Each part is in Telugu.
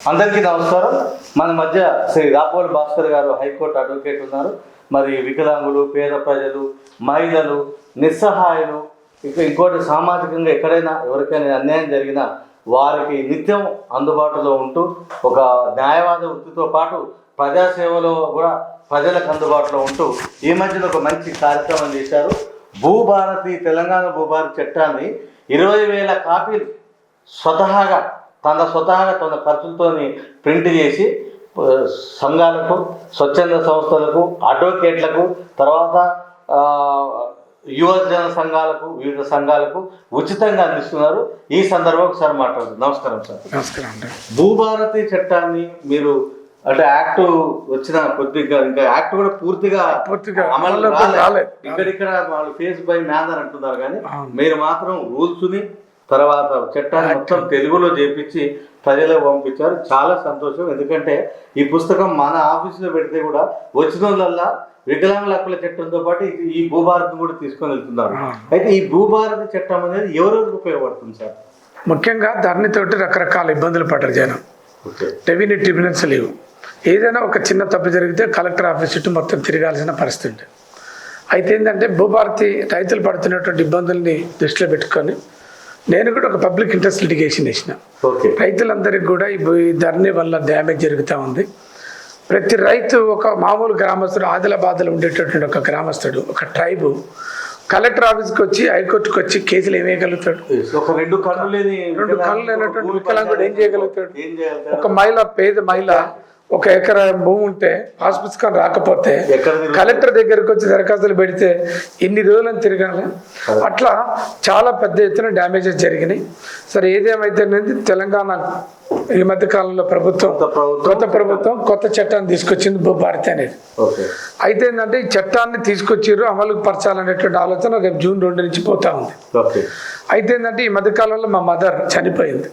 అందరికీ నమస్కారం. మన మధ్య శ్రీ రాపోల్ భాస్కర్ గారు హైకోర్టు అడ్వకేట్ ఉన్నారు. మరి వికలాంగులు పేద ప్రజలు మహిళలు నిస్సహాయులు ఇంకా ఇంకోటి సామాజికంగా ఎక్కడైనా ఎవరికైనా అన్యాయం జరిగినా వారికి నిత్యం అందుబాటులో ఉంటూ ఒక న్యాయవాద వృత్తితో పాటు ప్రజాసేవలో కూడా ప్రజలకు అందుబాటులో ఉంటూ ఈ మధ్యన ఒక మంచి కార్యక్రమం చేశారు. భూభారతి తెలంగాణ భూభారతి చట్టాన్ని ఇరవై వేల కాపీలు స్వతహాగా తన స్వతహాగా తన ఖర్చులతోని ప్రింట్ చేసి సంఘాలకు స్వచ్ఛంద సంస్థలకు అడ్వకేట్లకు తర్వాత యువజన సంఘాలకు వివిధ సంఘాలకు ఉచితంగా అందిస్తున్నారు ఈ సందర్భం ఒకసారి మాట్లాడు నమస్కారం సార్ నమస్కారం భూభారతి చట్టాన్ని మీరు అంటే యాక్ట్ వచ్చిన కొద్దిగా ఇంకా యాక్ట్ కూడా పూర్తిగా పూర్తిగా అమలు. రాలేదు. ఇక్కడిక్కడ వాళ్ళు ఫేస్ బై మ్యాన్ అంటున్నారు కానీ. మీరు మాత్రం రూల్స్ని తర్వాత చట్టాన్ని మొత్తం తెలుగులో చేపించి ప్రజలకు పంపించారు. చాలా సంతోషం. ఎందుకంటే ఈ పుస్తకం మన ఆఫీసులో పెడితే కూడా వచ్చిన వాళ్ళల్లా వికలాంగుల హక్కుల చట్టంతో పాటు ఈ భూభారతి కూడా తీసుకొని వెళ్తున్నారు. అయితే ఈ భూభారతి చట్టం అనేది ఎవరెవరికి ఉపయోగపడుతుంది సార్? ముఖ్యంగా ధరణితోటి రకరకాల ఇబ్బందులు పడ్డారు జనం. రెవెన్యూ ట్రిబ్యునల్స్ లేవు. ఏదైనా ఒక చిన్న తప్పు జరిగితే కలెక్టర్ ఆఫీస్ చుట్టూ మొత్తం తిరగాల్సిన పరిస్థితి ఉంటుంది అయితే ఏంటంటే భూభారతి రైతులు పడుతున్నటువంటి ఇబ్బందుల్ని దృష్టిలో పెట్టుకొని నేను కూడా ఒక పబ్లిక్ ఇంట్రెస్ట్ లిటిగేషన్ వేసిన రైతులందరికీ కూడా ఈ ధరణి వల్ల డ్యామేజ్ జరుగుతూ ఉంది. ప్రతి రైతు ఒక మామూలు గ్రామస్తుడు ఆదిలాబాద్లో ఉండేటటువంటి ఒక గ్రామస్తుడు ఒక ట్రైబు కలెక్టర్ ఆఫీస్కి వచ్చి హైకోర్టుకి వచ్చి కేసులు ఏమేయగలుగుతాడు ఒక రెండు కళ్ళు లేని రెండు కళ్ళు లేనటువంటి వికలాంగుడు ఏం? ఏం చేయగలుగుతాడు? ఒక మహిళ పేద మహిళ ఒక ఎకరా భూమి ఉంటే పాస్ పుస్తకం రాకపోతే? కలెక్టర్ దగ్గరకు వచ్చి దరఖాస్తులు పెడితే ఎన్ని రోజులను తిరగాలి. అట్లా చాలా పెద్ద ఎత్తున డ్యామేజెస్ జరిగినాయి. సరే ఏదేమైతే తెలంగాణ ఈ మధ్య కాలంలో ప్రభుత్వం కొత్త ప్రభుత్వం. కొత్త చట్టాన్ని తీసుకొచ్చింది భూభారతి అనేది. అయితే ఏంటంటే ఈ చట్టాన్ని తీసుకొచ్చిర్రు అమలు పరచాలనేటువంటి ఆలోచన రేపు జూన్ రెండు నుంచి పోతా ఉంది. అయితే ఏంటంటే ఈ మధ్య కాలంలో మా మదర్ చనిపోయింది.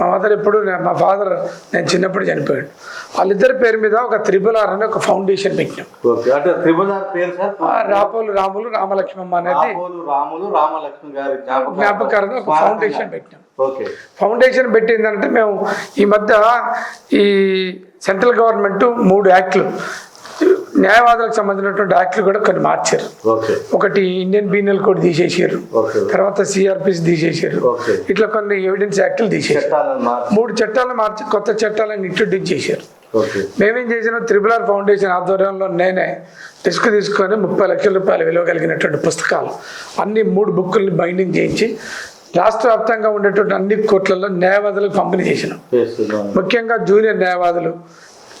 మా మదర్ ఎప్పుడు మా ఫాదర్ నేను చిన్నప్పుడు చనిపోయాడు. వాళ్ళిద్దరి పేరు మీద ఒక త్రిబుల్ ఆర్ అనే ఒక ఫౌండేషన్ పెట్టినాం. రాపోలు రాములు రామలక్ష్మమ్మ అనేది రామోలు రాములు రామలక్ష్మి గారి జ్ఞాపకార్థం జ్ఞాపకార్థం ఒక. ఫౌండేషన్ పెట్టినాం. ఫౌండేషన్ పెట్టిందంటే మేము ఈ మధ్య ఈ సెంట్రల్ గవర్నమెంట్ మూడు యాక్ట్లు న్యాయవాదులకు సంబంధించినటువంటి యాక్ట్లు కూడా కొన్ని మార్చారు. ఒకటి ఇండియన్ పీనల్ కోడ్ తీసేసారు తర్వాత సిఆర్పిస్ తీసేసారు ఇట్లా కొన్ని ఎవిడెన్స్ యాక్ట్లు తీసేసారు చట్టాలను మూడు చట్టాలు మార్చి కొత్త చట్టాలను ఇంట్రొడ్యూస్ చేశారు. మేమేం చేసినాం? త్రిపుల్ ఆర్ ఫౌండేషన్ ఆధ్వర్యంలో నేనే రిస్క్ తీసుకొని ముప్పై లక్షల రూపాయలు విలువ కలిగినటువంటి పుస్తకాలు అన్ని మూడు బుక్కుల్ని బైండింగ్ చేయించి రాష్ట్ర వ్యాప్తంగా ఉండేటువంటి అన్ని కోట్లలో న్యాయవాదులకు పంపిణీ చేసినాం. ముఖ్యంగా జూనియర్ న్యాయవాదులు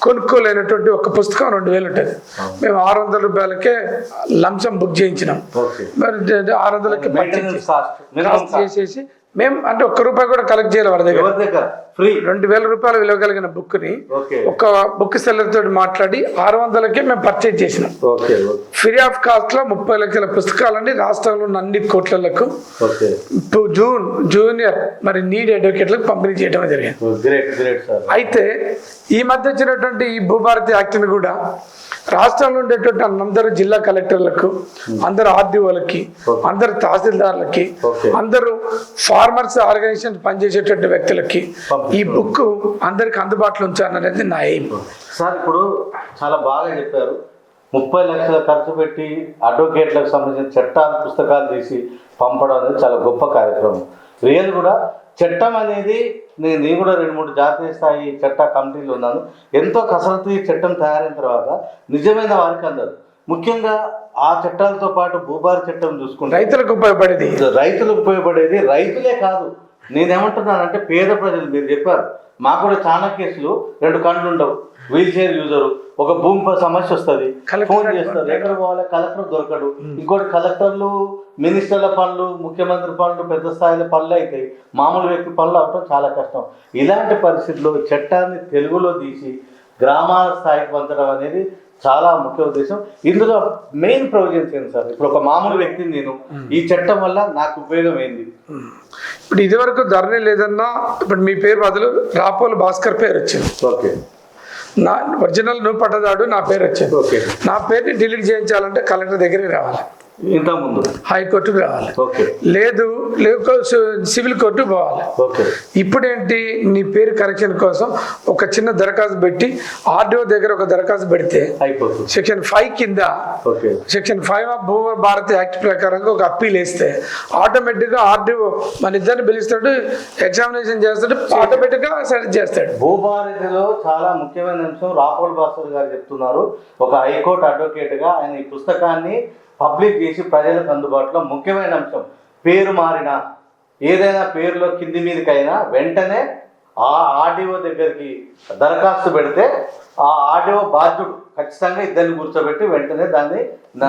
కొనుక్కోలేనటువంటి ఒక పుస్తకం రెండు వేలు ఉంటుంది. మేము ఆరు వందల రూపాయలకే లంచం బుక్ చేయించినాం. ఓకే. మరి ఆరు వందలకి చేసేసి మేము అంటే ఒక్క రూపాయి కూడా కలెక్ట్ చేయాలి వారి దగ్గర. ఫ్రీ రెండు వేల రూపాయలు విలువ కలిగిన బుక్ని ఓకే. ఒక బుక్ సెల్లర్ తోటి మాట్లాడి ఆరు వందలకే మేము పర్చేజ్ చేసినాం. ఫ్రీ ఆఫ్ కాస్ట్లో ముప్పై లక్షల పుస్తకాలన్నీ రాష్ట్రంలో ఉన్న అన్ని కోట్లకు జూన్ జూనియర్ మరి నీడ్ అడ్వకేట్లకు పంపిణీ చేయడం జరిగింది. అయితే ఈ మధ్య వచ్చినటువంటి ఈ భూభారతి యాక్ట్ని కూడా రాష్ట్రంలో ఉండేటువంటి అందరు జిల్లా కలెక్టర్లకు అందరు ఆర్డీఓలకి అందరు తహసీల్దార్లకి. అందరూ ఫార్మర్స్ ఆర్గనైజేషన్ పనిచేసేటువంటి వ్యక్తులకి ఈ బుక్ అందరికి అందుబాటులో ఉంచాలనేది నా ఎయిమ్. సార్ ఇప్పుడు చాలా బాగా చెప్పారు. ముప్పై లక్షల ఖర్చు పెట్టి అడ్వకేట్లకు సంబంధించిన చట్టాలు పుస్తకాలు తీసి పంపడం అనేది చాలా గొప్ప కార్యక్రమం. రియల్ కూడా చట్టం అనేది నేను నేను కూడా రెండు మూడు జాతీయ స్థాయి చట్ట కమిటీలు ఉన్నాను. ఎంతో కసరత్తు ఈ చట్టం తయారైన తర్వాత నిజమైన వారికి అందదు. ముఖ్యంగా ఆ చట్టాలతో పాటు భూభార చట్టం చూసుకుంటే రైతులకు ఉపయోగపడేది. రైతులకు ఉపయోగపడేది రైతులే కాదు. నేనేమంటున్నానంటే పేద ప్రజలు మీరు చెప్పారు. మాకు కూడా చాలా కేసులు రెండు కండ్లు ఉండవు. Wheel chair user. ఒక భూమి సమస్య వస్తుంది. ఫోన్ చేస్తారు. ఎక్కడ పోవాలి? కలెక్టర్ దొరకడు. ఇంకోటి కలెక్టర్లు మినిస్టర్ల పనులు ముఖ్యమంత్రి పనులు పెద్ద స్థాయిలో పనులు అవుతాయి మామూలు వ్యక్తి పనులు అవటం చాలా కష్టం. ఇలాంటి పరిస్థితుల్లో చట్టాన్ని తెలుగులో తీసి గ్రామాల స్థాయికి పంచడం అనేది చాలా ముఖ్య ఉద్దేశం. ఇందులో మెయిన్ ప్రొవిజన్స్ ఏంటి సార్? ఇప్పుడు ఒక మామూలు వ్యక్తిని నేను ఈ చట్టం వల్ల నాకు ఉపయోగం ఏంది? ఇప్పుడు ఇదివరకు ధరణి లేదన్నా ఇప్పుడు మీ పేరు బదులు రాపోలు భాస్కర్ పేరు వచ్చింది. ఓకే. నా ఒరిజినల్ నువ్వు పట్టదాడు నా పేరు వచ్చింది. ఓకే. నా పేరుని డిలీట్ చేయించాలంటే కలెక్టర్ దగ్గరికి రావాలి. ఇంతకుముందు? హైకోర్టుకు రావాలి. ఓకే. లేదు సివిల్ కోర్టుకు పోవాలి. ఓకే. ఇప్పుడేంటి నీ పేరు కరెక్షన్ కోసం ఒక చిన్న దరఖాస్తు పెట్టి ఆర్డీఓ దగ్గర ఒక దరఖాస్తు పెడితే సెక్షన్ ఫైవ్ కింద okay. Section five of Bhu Bharat act ప్రకారంగా ఒక అప్పీల్ వేస్తే ఆటోమేటిక్గా ఆర్డీఓ మన ఇద్దరిని పిలుస్తాడు ఎగ్జామినేషన్ చేస్తాడు ఆటోమేటిక్గా సెలెక్ట్ చేస్తాడు. భూభారతిలో చాలా ముఖ్యమైన అంశం రాహుల్ భాస్కర్ గారు చెప్తున్నారు. ఒక హైకోర్టు అడ్వకేట్గా ఆయన ఈ పుస్తకాన్ని పబ్లిక్ చేసి ప్రజలకు అందుబాటులో ముఖ్యమైన అంశం. పేరు మారిన ఏదైనా పేరులో కింది మీదకైనా వెంటనే ఆ ఆర్డీఓ దగ్గరికి దరఖాస్తు పెడితే ఆ ఆర్డీఓ బాధ్యుడు ఖచ్చితంగా ఇద్దరిని కూర్చోబెట్టి వెంటనే దాన్ని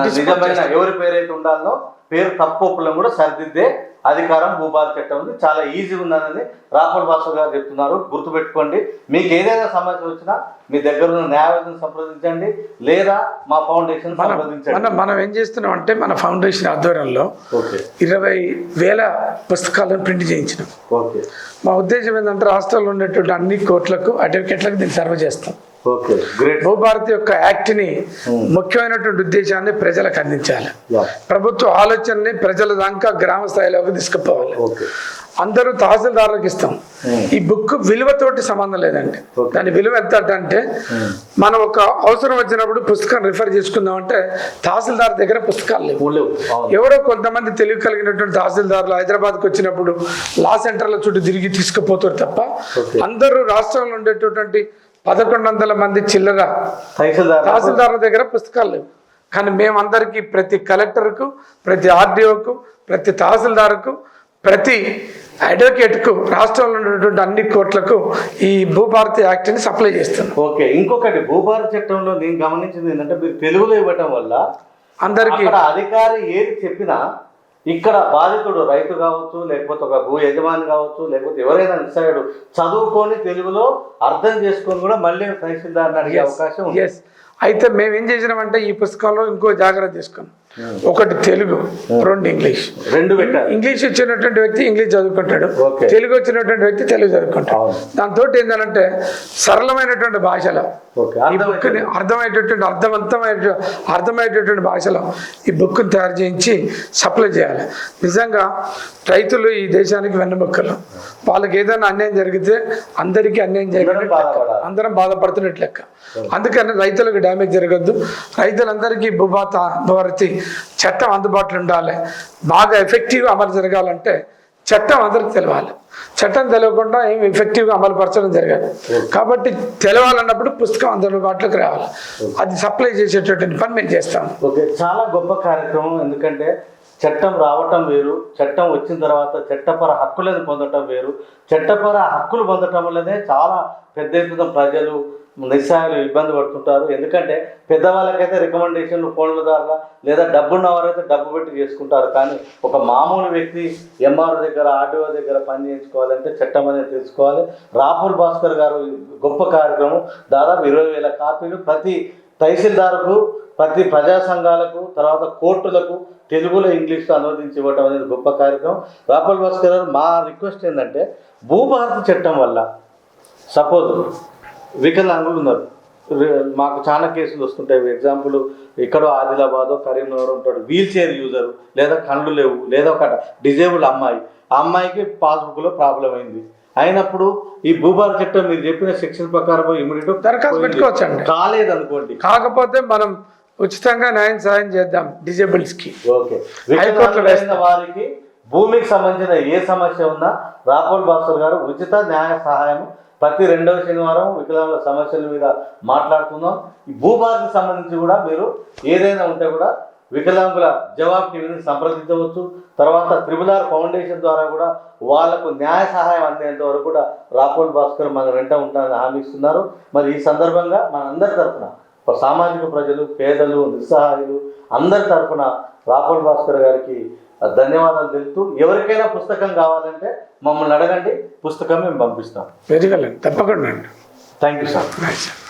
నిజమైన ఎవరి పేరైతే ఉండాలో పేరు తప్పులను కూడా సరిదిద్దే అధికారం భూభారత చట్టం ఉంది. చాలా ఈజీ ఉన్నదని రాహుల్ భాస్కర్ గారు చెప్తున్నారు. గుర్తుపెట్టుకోండి. మీకు ఏదైనా సమస్య వచ్చినా మీ దగ్గర ఉన్న న్యాయవాదిని సంప్రదించండి లేదా మా ఫౌండేషన్ సంప్రదించండి. మనం ఏం చేస్తున్నాం అంటే మన ఫౌండేషన్ ఆధ్వర్యంలో ఇరవై వేల పుస్తకాలను ప్రింట్ చేయించినాం. ఓకే. మా ఉద్దేశం ఏంటంటే రాష్ట్రంలో ఉన్నటువంటి అన్ని కోర్టులకు అడ్వకేట్లకు దీన్ని సర్వ్ చేస్తాం. భూభారతి యొక్క యాక్ట్ని ముఖ్యమైనటువంటి ఉద్దేశాన్ని ప్రజలకు అందించాలి. ప్రభుత్వ ఆలోచనని ప్రజల దాకా గ్రామ స్థాయిలోకి తీసుకుపోవాలి. ఓకే అందరూ తహసీల్దారులకు ఇస్తాం. ఈ బుక్ విలువతోటి సంబంధం లేదండి. దాని విలువ ఎంత అంటే మనం ఒక అవసరం వచ్చినప్పుడు పుస్తకం రిఫర్ చేసుకుందాం అంటే తహసీల్దార్ దగ్గర పుస్తకాలు లేవు. ఎవరో కొంతమంది తెలివి కలిగినటువంటి తహసీల్దార్లు హైదరాబాద్కి వచ్చినప్పుడు లా సెంటర్ల చుట్టూ తిరిగి తీసుకుపోతారు తప్ప. అందరూ రాష్ట్రంలో ఉండేటటువంటి పదకొండు వందల మంది చిల్లర తహసీల్దార్ తహసీల్దార్ల దగ్గర పుస్తకాలు లేవు. కానీ మేమందరికీ ప్రతి కలెక్టర్కు ప్రతి ఆర్డీఓకు ప్రతి తహసీల్దార్కు ప్రతి అడ్వకేట్కు రాష్ట్రంలో ఉన్నటువంటి అన్ని కోర్టులకు ఈ భూభారతి యాక్ట్ని సప్లై చేస్తున్నాం ఓకే ఇంకొకటి భూభారత చట్టంలో నేను గమనించింది ఏంటంటే మీరు తెలుగులో ఇవ్వటం వల్ల అందరికీ అధికారి ఏది చెప్పినా ఇక్కడ బాధితుడు రైతు కావచ్చు లేకపోతే ఒక భూ యజమాని కావచ్చు లేకపోతే ఎవరైనా నిస్సాయుడు చదువుకొని తెలుగులో అర్థం చేసుకొని కూడా మళ్ళీ తహసీల్దార్ని అడిగే అవకాశం అయితే మేము ఏం చేసినామంటే ఈ పుస్తకంలో ఇంకో జాగ్రత్త తీసుకున్నాం. ఒకటి తెలుగు రెండు ఇంగ్లీష్. రెండు ఇంగ్లీష్ వచ్చినటువంటి వ్యక్తి ఇంగ్లీష్ చదువుకుంటాడు. తెలుగు వచ్చినటువంటి వ్యక్తి తెలుగు చదువుకుంటాడు. దాంతో ఏంటంటే సరళమైనటువంటి భాషలో. ఓకే ఈ బుక్ని అర్థమయ్యేటటువంటి అర్థవంతమైన అర్థమయ్యేటటువంటి భాషలో ఈ బుక్ని తయారు చేయించి సప్లై చేయాలి. నిజంగా రైతులు ఈ దేశానికి వెన్నముక్కలు వాళ్ళకి ఏదైనా అన్యాయం జరిగితే అందరికీ అన్యాయం జరిగినట్టు అందరం బాధపడుతున్నట్లు లెక్క. అందుకని రైతులకు డ్యామేజ్ జరగద్దు. రైతులందరికీ భూభాత భారతి చట్టం అందుబాటులో ఉండాలి. బాగా ఎఫెక్టివ్గా అమలు జరగాలంటే చట్టం అందరికి తెలవాలి. చట్టం తెలియకుండా ఏం ఎఫెక్టివ్గా అమలుపరచడం జరగాలి కాబట్టి తెలవాలన్నప్పుడు పుస్తకం అందుబాటులోకి రావాలి. అది సప్లై చేసేటటువంటి పని మేము చేస్తాం ఓకే చాలా గొప్ప కార్యక్రమం. ఎందుకంటే చట్టం రావటం వేరు చట్టం వచ్చిన తర్వాత చట్టపర హక్కులను పొందటం వేరు. చట్టపర హక్కులు పొందటం వల్లనే చాలా పెద్ద ఎత్తున ప్రజలు నిస్సాయాలు ఇబ్బంది పడుతుంటారు. ఎందుకంటే పెద్దవాళ్ళకైతే రికమెండేషన్లు ఫోన్ల ద్వారా లేదా డబ్బున్న వారైతే డబ్బు పెట్టి చేసుకుంటారు. కానీ ఒక మామూలు వ్యక్తి ఎంఆర్ దగ్గర ఆర్డీఓ దగ్గర పని చేయించుకోవాలంటే చట్టం అనేది తెలుసుకోవాలి. రాహుల్ భాస్కర్ గారు గొప్ప కార్యక్రమం. దాదాపు ఇరవై వేల కాపీలు ప్రతి తహసీల్దార్కు ప్రతి ప్రజా సంఘాలకు తర్వాత కోర్టులకు తెలుగులో ఇంగ్లీష్లో అనువదించి ఇవ్వటం అనేది గొప్ప కార్యక్రమం. రాహుల్ భాస్కర్ గారు మా రిక్వెస్ట్ ఏంటంటే భూభారతి చట్టం వల్ల సపోజ్ వికలాంగులు ఉన్నారు. మాకు చాలా కేసులు వస్తుంటాయి. ఎగ్జాంపుల్ ఎక్కడో ఆదిలాబాద్ కరీంనగర్ ఉంటాడు. వీల్ చైర్ యూజర్ లేదా కళ్ళు లేవు లేదా ఒక డిజేబుల్ అమ్మాయి. ఆ అమ్మాయికి పాస్బుక్లో ప్రాబ్లం అయింది. అయినప్పుడు ఈ భూభార చట్టం మీరు చెప్పిన సెక్షన్ ప్రకారం ఇమీడియట్ దరఖాస్తు పెట్టుకోవచ్చండి. కాలేదనుకోండి. కాకపోతే మనం ఉచితంగా న్యాయం సాయం చేద్దాం డిజేబుల్స్కి. ఓకే. హైకోర్టులో వికలాంగులైన వారికి భూమికి సంబంధించిన ఏ సమస్య ఉన్నా రాహుల్ భాస్కర్ గారు ఉచిత న్యాయ సహాయం ప్రతి రెండవ శనివారం వికలాంగుల సమస్యల మీద మాట్లాడుతున్నాం ఈ భూభారతికి సంబంధించి కూడా మీరు ఏదైనా ఉంటే కూడా వికలాంగుల జవాబు టీవీని సంప్రదించవచ్చు. తర్వాత త్రిబులార్ ఫౌండేషన్ ద్వారా కూడా వాళ్ళకు న్యాయ సహాయం అందేంత వరకు కూడా రాహుల్ భాస్కర్ మన వెంట ఉంటారని హామీ ఇస్తున్నారు. మరి ఈ సందర్భంగా మన అందరి తరఫున సామాజిక ప్రజలు పేదలు నిస్సహాయులు అందరి తరఫున రాహుల్ భాస్కర్ గారికి ధన్యవాదాలు తెలుపుతూ ఎవరికైనా పుస్తకం కావాలంటే మమ్మల్ని అడగండి పుస్తకం మేము పంపిస్తాం. వెరీ వెల్ తప్పకుండా అండి. Thank you sir